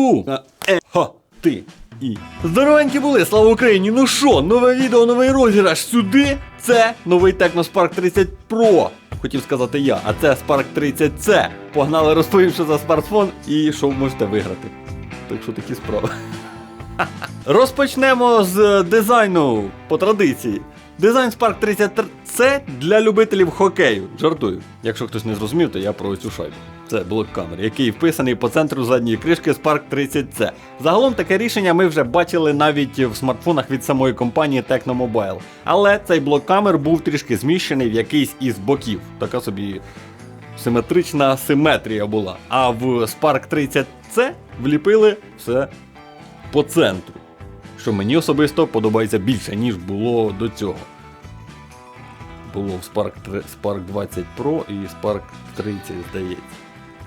У! А, Е, ха, ти. І. Здоровенькі були, слава Україні! Ну що, нове відео, новий розіграш сюди. Це новий Tecno Spark 30 Pro. Хотів сказати я, а це Spark 30C. Погнали розповім, що за смартфон і що ви можете виграти. Так що такі справи. Розпочнемо з дизайну по традиції. Дизайн Spark 30 це для любителів хокею. Жартую. Якщо хтось не зрозумів, то я про цю шайбу. Це блок камери, який вписаний по центру задньої кришки Spark 30C. Загалом таке рішення ми вже бачили навіть в смартфонах від самої компанії Tecno Mobile. Але цей блок камер був трішки зміщений в якийсь із боків. Така собі симетрична симетрія була. А в Spark 30C вліпили все по центру. Що мені особисто подобається більше, ніж було до цього. Було в Spark, 3 Spark 20 Pro і Spark 30, здається.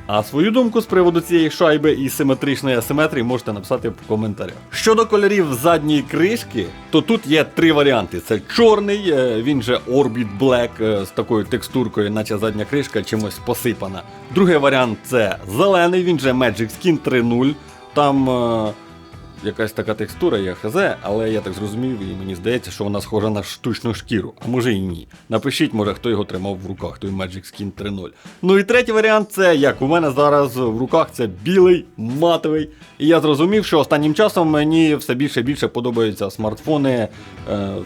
А свою думку з приводу цієї шайби і симетричної асиметрії можете написати в коментарях. Щодо кольорів задньої кришки, то тут є три варіанти: це чорний, е, він же Orbit Black е, з такою текстуркою, наче задня кришка чимось посипана. Другий варіант це зелений, він же Magic Skin 3.0. Там е, якась така текстура, є хз, але я так зрозумів, і мені здається, що вона схожа на штучну шкіру, а може і ні. Напишіть, може, хто його тримав в руках, той Magic Skin 3.0. Ну і третій варіант це як у мене зараз в руках це білий, матовий. І я зрозумів, що останнім часом мені все більше і більше подобаються смартфони е,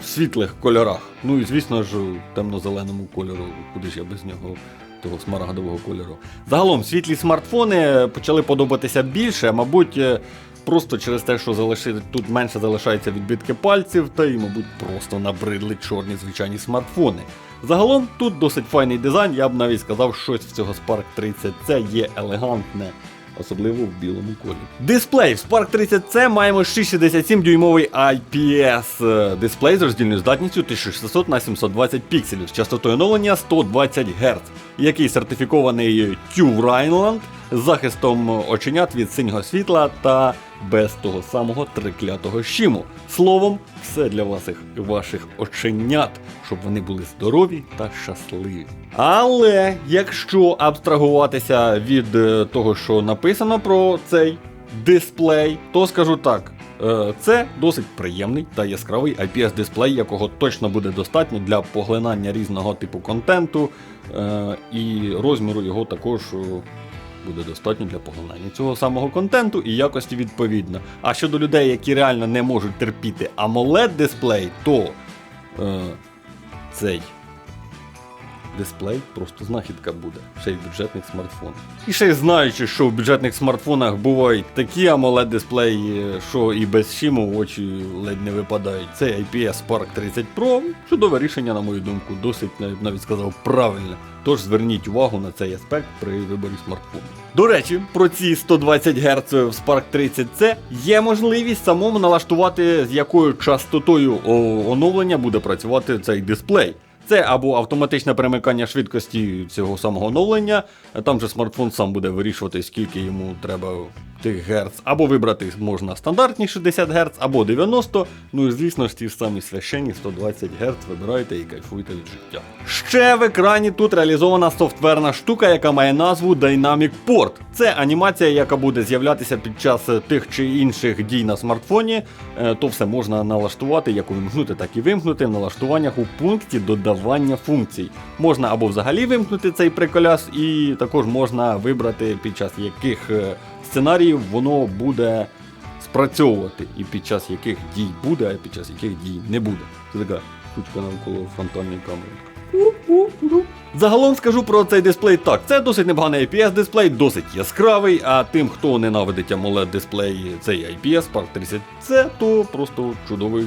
в світлих кольорах. Ну і звісно ж, темно-зеленому кольору, куди ж я без нього того смарагдового кольору. Загалом світлі смартфони почали подобатися більше, мабуть. Просто через те, що залиши... тут менше залишається відбитки пальців, та й, мабуть, просто набридли чорні звичайні смартфони. Загалом тут досить файний дизайн, я б навіть сказав, щось в цього Spark 30C є елегантне, особливо в білому кольорі. Дисплей в Spark 30C маємо 667 дюймовий IPS дисплей з роздільною здатністю 1600 на 720 пікселів з частотою оновлення 120 Гц, який сертифікований TÜV Rheinland з захистом оченят від синього світла та без того самого триклятого щиму. Словом, все для ваших, ваших оченят, щоб вони були здорові та щасливі. Але якщо абстрагуватися від е, того, що написано про цей дисплей, то скажу так. е, Це досить приємний та яскравий IPS-дисплей, якого точно буде достатньо для поглинання різного типу контенту, е, і розміру його також буде достатньо для поглинання цього самого контенту і якості відповідно. А щодо людей, які реально не можуть терпіти AMOLED дисплей, то е, цей дисплей просто знахідка буде, ще й в бюджетних смартфонах. І ще й знаючи, що в бюджетних смартфонах бувають такі AMOLED дисплеї, що і без шиму в очі ледь не випадають. Це IPS Spark 30 Pro. Чудове рішення, на мою думку, досить я навіть сказав правильне. Тож зверніть увагу на цей аспект при виборі смартфону. До речі, про ці 120 Гц в Spark 30C є можливість самому налаштувати, з якою частотою оновлення буде працювати цей дисплей. Це або автоматичне перемикання швидкості цього самого оновлення, там же смартфон сам буде вирішувати, скільки йому треба тих герц, або вибрати можна стандартні 60 Гц, або 90, ну і звісно ж ті ж самі священні 120 Гц вибирайте і кайфуйте від життя. Ще в екрані тут реалізована софтверна штука, яка має назву Dynamic Port. Це анімація, яка буде з'являтися під час е, тих чи інших дій на смартфоні. Е, То все можна налаштувати, як увімкнути, так і вимкнути в налаштуваннях у пункті додавання функцій. Можна або взагалі вимкнути цей приколяс, і також можна вибрати під час яких е, сценаріїв воно буде спрацьовувати, і під час яких дій буде, а під час яких дій не буде. Це така штучка навколо фронтальної камери. Загалом скажу про цей дисплей так. Це досить непоганий IPS дисплей, досить яскравий, а тим, хто ненавидить AMOLED дисплей, цей IPS Spark 30C, то просто чудовий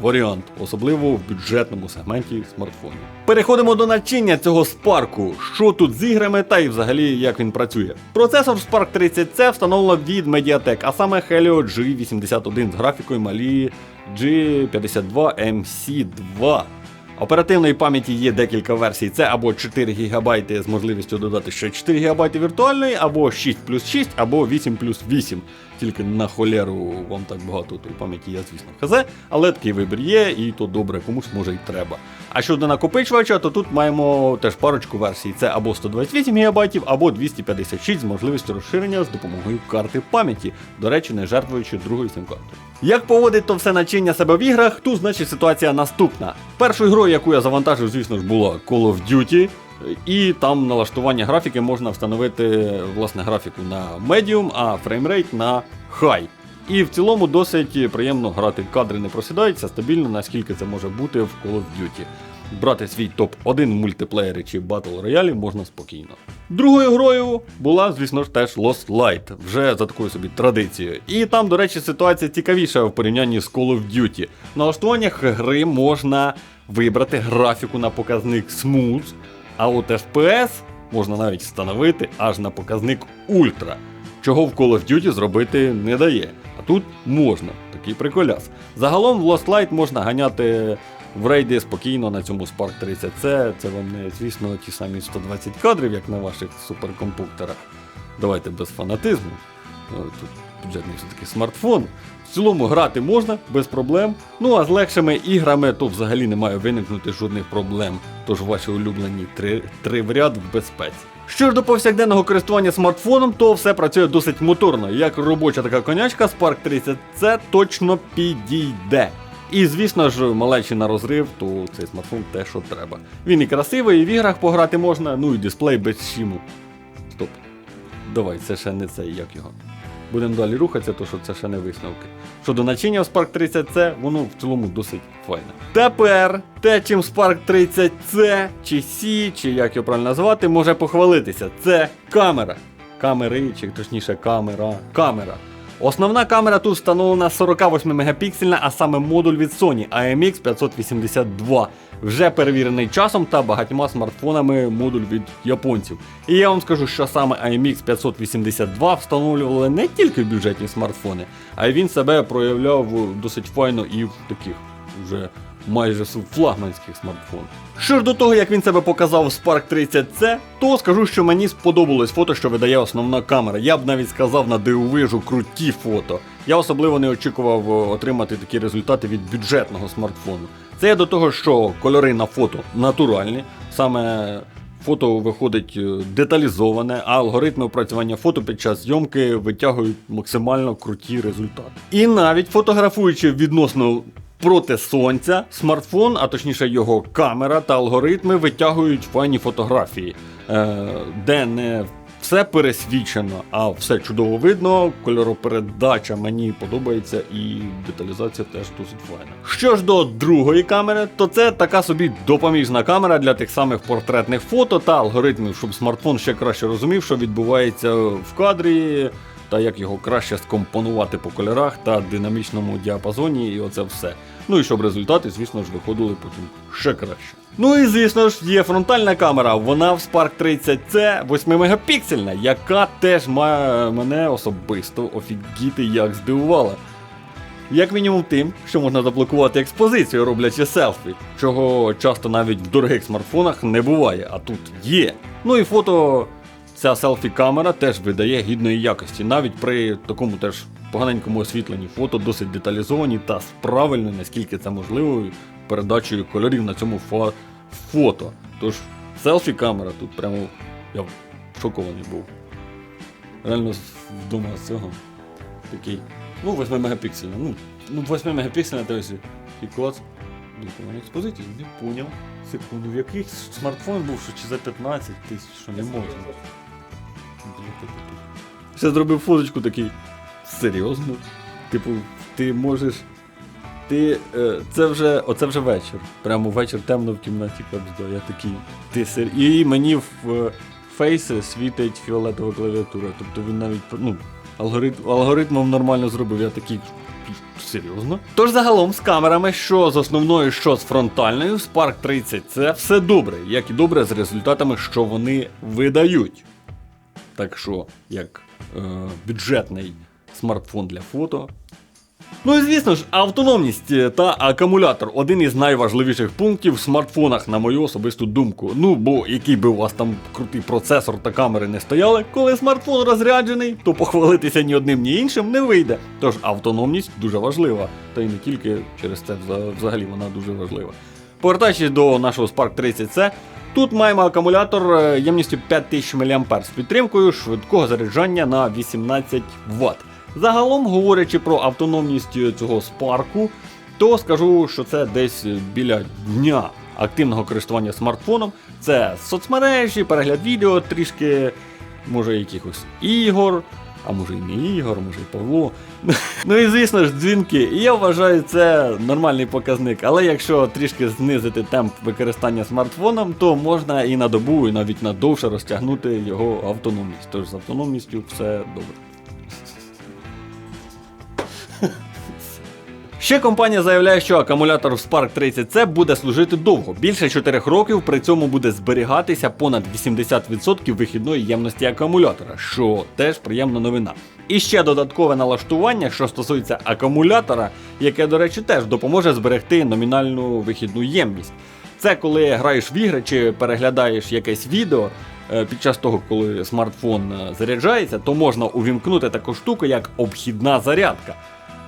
варіант, особливо в бюджетному сегменті смартфонів. Переходимо до начиння цього спарку. Що тут з іграми та і взагалі як він працює. Процесор Spark 30C встановлено від Mediatek, а саме Helio G81 з графікою Mali G52MC2. Оперативної пам'яті є декілька версій. Це або 4 ГБ з можливістю додати ще 4 ГБ віртуальної, або 6 плюс 6, або 8 плюс 8. Тільки на холеру вам так багато тої пам'яті є, звісно, хз, але такий вибір є, і то добре, комусь може і треба. А щодо накопичувача, то тут маємо теж парочку версій. Це або 128 ГБ, або 256 з можливістю розширення з допомогою карти пам'яті, до речі, не жертвуючи другою сим-картою. Як поводить то все начиння себе в іграх, тут значить ситуація наступна. Першою грою, яку я завантажив, звісно ж, була Call of Duty. І там налаштування графіки можна встановити власне графіку на Medium, а фреймрейт на High. І в цілому досить приємно грати. Кадри не просідаються стабільно, наскільки це може бути в Call of Duty. Брати свій топ-1 в мультиплеєрі чи Battle Royale можна спокійно. Другою грою була, звісно ж, теж Lost Light, вже за такою собі традицією. І там, до речі, ситуація цікавіша в порівнянні з Call of Duty. В налаштуваннях гри можна вибрати графіку на показник Smooth, а от FPS можна навіть встановити аж на показник Ультра, чого в Call of Duty зробити не дає. А тут можна, такий приколяс. Загалом в Lost Light можна ганяти в рейди спокійно на цьому Spark 30C. Це вам не, звісно, ті самі 120 кадрів, як на ваших суперкомпуктерах. Давайте без фанатизму. Е, Тут бюджетний все-таки смартфон. В цілому грати можна без проблем. Ну а з легшими іграми то взагалі не має виникнути жодних проблем. Тож ваші улюблені три, три в ряд в безпеці. Що ж до повсякденного користування смартфоном, то все працює досить моторно. Як робоча така конячка, Spark 30 c точно підійде. І звісно ж, малечі на розрив, то цей смартфон те, що треба. Він і красивий, і в іграх пограти можна, ну і дисплей без шіму. Стоп. Давай, це ще не це, як його. Будемо далі рухатися, то що це ще не висновки. Щодо начиння в Spark 30C, воно в цілому досить файне. Тепер те, чим Spark 30C, чи C, чи як його правильно назвати, може похвалитися. Це камера. Камери, чи точніше камера. Камера. Основна камера тут встановлена 48 мегапіксельна, а саме модуль від Sony AMX 582, вже перевірений часом та багатьма смартфонами модуль від японців. І я вам скажу, що саме AMX 582 встановлювали не тільки бюджетні смартфони, а й він себе проявляв досить файно і в таких вже майже флагманських смартфонах. Що ж до того, як він себе показав в Spark 30C, то скажу, що мені сподобалось фото, що видає основна камера. Я б навіть сказав на дивовижу круті фото. Я особливо не очікував е, отримати такі результати від бюджетного смартфону. Це я до того, що кольори на фото натуральні, саме фото виходить е, деталізоване, а алгоритми опрацювання фото під час зйомки витягують максимально круті результати. І навіть фотографуючи відносно проти сонця, смартфон, а точніше його камера та алгоритми витягують файні фотографії, е, де не все пересвічено, а все чудово видно. Кольоропередача мені подобається і деталізація теж досить файна. Що ж до другої камери, то це така собі допоміжна камера для тих самих портретних фото та алгоритмів, щоб смартфон ще краще розумів, що відбувається в кадрі. Та як його краще скомпонувати по кольорах та динамічному діапазоні, і оце все. Ну і щоб результати, звісно ж, виходили потім ще краще. Ну і звісно ж, є фронтальна камера, вона в Spark 30C 8 мегапіксельна, яка теж має мене особисто офігіти як здивувала. Як мінімум тим, що можна заблокувати експозицію, роблячи селфі, чого часто навіть в дорогих смартфонах не буває, а тут є. Ну і фото ця селфі-камера теж видає гідної якості, навіть при такому теж поганенькому освітленні фото досить деталізовані та з правильною, наскільки це можливо, передачею кольорів на цьому фо- фото. Тож селфі-камера тут прямо я шокований був. Реально вдома з цього такий. Ну, 8 мегапіксельна. Ну, ну 8 мегапіксельна, то есть і клац. Ну, експозицію, не поняв. Секунду, в яких смартфон був, що чи за 15 тисяч, що не можна. Ще зробив фоточку такий. Серйозно? Типу, ти можеш. Ти. Е, це вже. Оце вже вечір. Прямо вечір темно в кімнаті капздо. Я такий. Ти сер... І мені в фейси світить фіолетова клавіатура. Тобто він навіть ну, алгоритм, алгоритмом нормально зробив. Я такий. Серйозно? Тож загалом з камерами, що з основною, що з фронтальною, Spark 30 це все добре, як і добре з результатами, що вони видають. Так що, як е, бюджетний смартфон для фото, Ну і звісно ж, автономність е, та акумулятор один із найважливіших пунктів в смартфонах, на мою особисту думку. Ну бо який би у вас там крутий процесор та камери не стояли, коли смартфон розряджений, то похвалитися ні одним, ні іншим не вийде. Тож автономність дуже важлива, та й не тільки через це взагалі вона дуже важлива. Повертаючись до нашого Spark 30C, тут маємо акумулятор е, ємністю 5000 мА з підтримкою швидкого заряджання на 18 Вт. Загалом, говорячи про автономність цього спарку, то скажу, що це десь біля дня активного користування смартфоном. Це соцмережі, перегляд відео, трішки, може, якихось ігор, а може і не ігор, може і Павло. Ну і звісно ж, дзвінки. І я вважаю, це нормальний показник. Але якщо трішки знизити темп використання смартфоном, то можна і на добу, і навіть на довше розтягнути його автономність. Тож з автономністю все добре. Ще компанія заявляє, що акумулятор Spark 30C буде служити довго, більше 4 років, при цьому буде зберігатися понад 80% вихідної ємності акумулятора, що теж приємна новина. І ще додаткове налаштування, що стосується акумулятора, яке, до речі, теж допоможе зберегти номінальну вихідну ємність. Це коли граєш в ігри чи переглядаєш якесь відео. е, Під час того, коли смартфон е, заряджається, то можна увімкнути таку штуку, як обхідна зарядка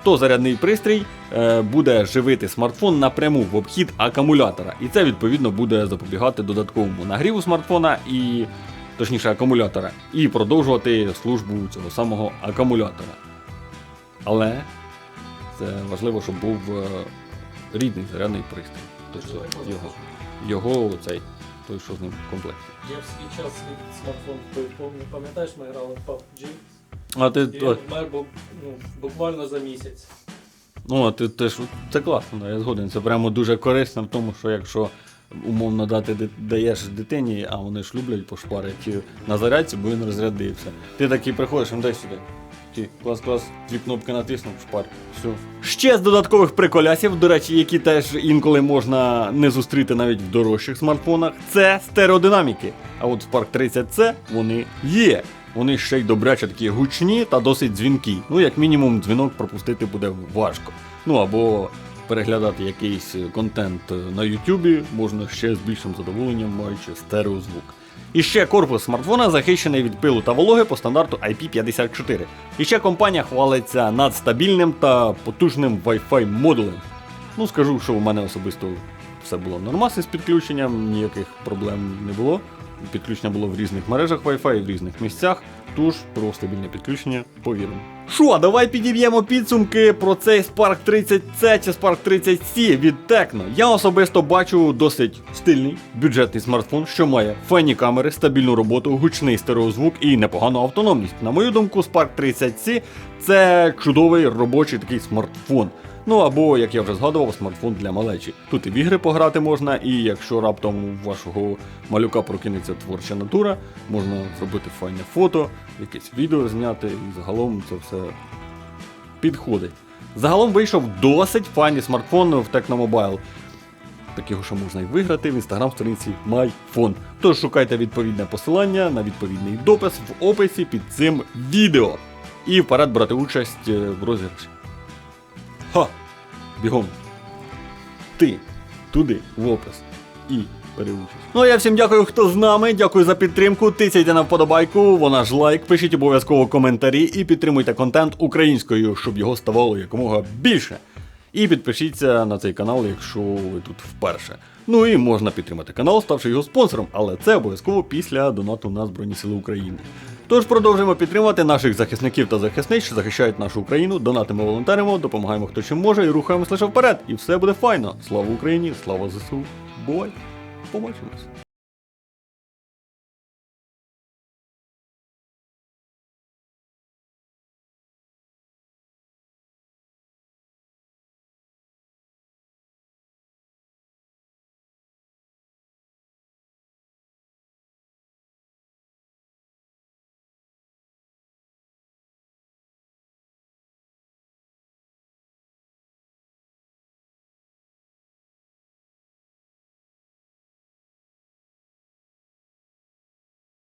то зарядний пристрій е, буде живити смартфон напряму в обхід акумулятора. І це відповідно буде запобігати додатковому нагріву смартфона і точніше акумулятора, і продовжувати службу цього самого акумулятора. Але це важливо, щоб був е, рідний зарядний пристрій. Тобто його, його цей, той, що з ним в комплекті. Я в свій час свій смартфон пам'ятаєш, ми грали в PUBG, А ти, і то, він вмер бу- ну, буквально за місяць. Ну, а ти теж це класно, да, я згоден. Це прямо дуже корисно в тому, що якщо умовно дати даєш дитині, а вони ж люблять пошпарити на зарядці, бо він розрядився. Ти такий приходиш, ну дай сюди. Ті, клас, клас, дві кнопки натиснув, шпар. Все. Ще з додаткових приколясів, до речі, які теж інколи можна не зустріти навіть в дорожчих смартфонах, це стереодинаміки. А от Spark 30C вони є. Вони ще й добряче такі гучні та досить дзвінкі. Ну, як мінімум, дзвінок пропустити буде важко. Ну або переглядати якийсь контент на Ютубі можна ще з більшим задоволенням, маючи стереозвук. І ще корпус смартфона захищений від пилу та вологи по стандарту IP54. І ще компанія хвалиться надстабільним та потужним Wi-Fi модулем. Ну скажу, що у мене особисто все було нормас із підключенням, ніяких проблем не було. Підключення було в різних мережах Wi-Fi, в різних місцях. Тож про стабільне підключення повіримо. Що, давай підіб'ємо підсумки про цей Spark 30C чи Spark 30C від Tecno. Я особисто бачу досить стильний бюджетний смартфон, що має файні камери, стабільну роботу, гучний стереозвук і непогану автономність. На мою думку, Spark 30C це чудовий робочий такий смартфон. Ну або, як я вже згадував, смартфон для малечі. Тут і в ігри пограти можна, і якщо раптом у вашого малюка прокинеться творча натура, можна зробити файне фото, якесь відео зняти, і загалом це все підходить. Загалом вийшов досить файний смартфон в Tecnomobile. Такого, що можна і виграти в інстаграм-сторінці MyPhone. Тож шукайте відповідне посилання на відповідний допис в описі під цим відео. І вперед брати участь е, в розіграші. Ха! Бігом. Ти туди, в опис. І бери участь. Ну а я всім дякую, хто з нами. Дякую за підтримку. Тисяйте на вподобайку, вона ж лайк, пишіть обов'язково коментарі і підтримуйте контент українською, щоб його ставало якомога більше. І підпишіться на цей канал, якщо ви тут вперше. Ну і можна підтримати канал, ставши його спонсором, але це обов'язково після донату на Збройні Сили України. Тож продовжуємо підтримувати наших захисників та захисниць, що захищають нашу Україну, донатимо, волонтеримо, допомагаємо хто чим може і рухаємось лише вперед. І все буде файно. Слава Україні, слава ЗСУ. Бувай! Побачимось!